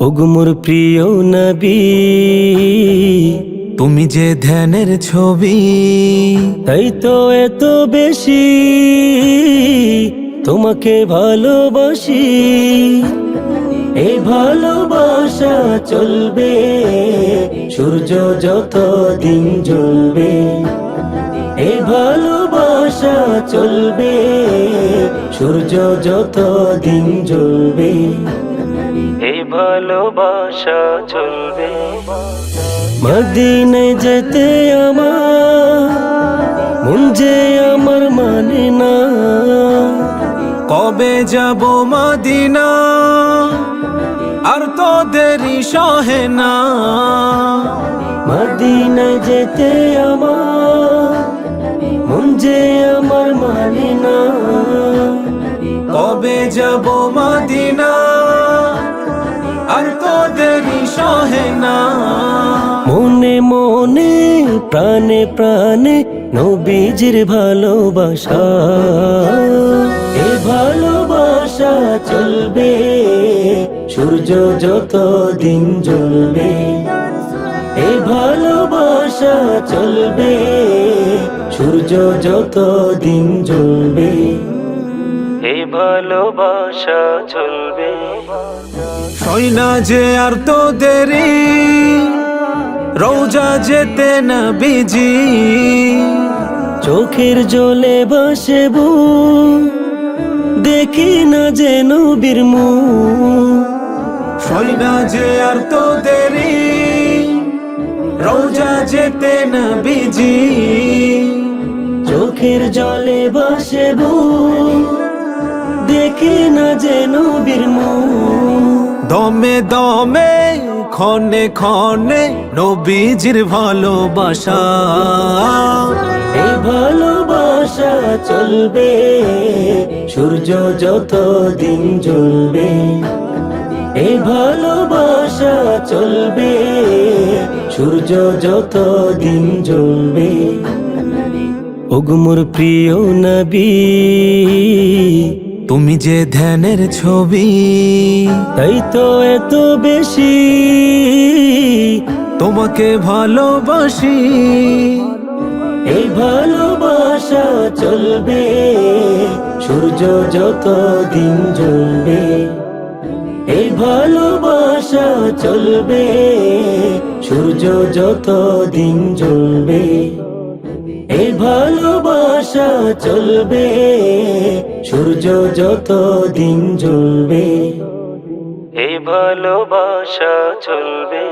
উগমুর প্রিয় নবী তুমি যে ধ্যানের ছবি তাই তো এত বেশি তোমাকে ভালোবাসি। এই ভালোবাসা চলবে, সূর্য যত দিন জ্বলবে। এই ভালোবাসা চলবে, সূর্য যত দিন জ্বলবে। এই ভালোবাসা চলবে। মদিনে যেতে আমার কবে যাব মদিনা? আর তো দেরি সহে না। মদিনে যেতে আমার মন যে আমার মানে না। কবে যাব মদিনা? আর তো দেরি সহে না। মনে মনে প্রাণে প্রাণে নবীজির ভালোবাসা। ভালোবাসা চলবে সূর্য যত দিন জ্বলবে এ ভালোবাসা চলবে সূর্য যত দিন জ্বলবে এই ভালোবাসা চলবে। সইনা যে আর তো দেরি রোজা যেতে না বিজি। চোখের জলে বসেব দেখি না যেন বীরমু সইনা যে আর তো দেরি রোজা যেতে না বিজি। চোখের জলে বসেব দেখি না যেন বীরমু দমে দমে ক্ষণে ক্ষণে নবীজির ভালোবাসা। চলবে সূর্য যত দিন জ্বলবে এই ভালোবাসা চলবে সূর্য যত দিন জ্বলবে। ওগুমোর প্রিয় নবী তুমি যে ধ্যানের ছবি তাই তো এত বেশি। তোমাকে ভালোবাসি। এই ভালোবাসা চলবে, সূর্য যত দিন জ্বলবে, এই ভালোবাসা চলবে, সূর্য যত দিন জ্বলবে, এই ভালোবাসা চলবে, সূর্য যত দিন জ্বলবে, এই ভালোবাসা চলবে।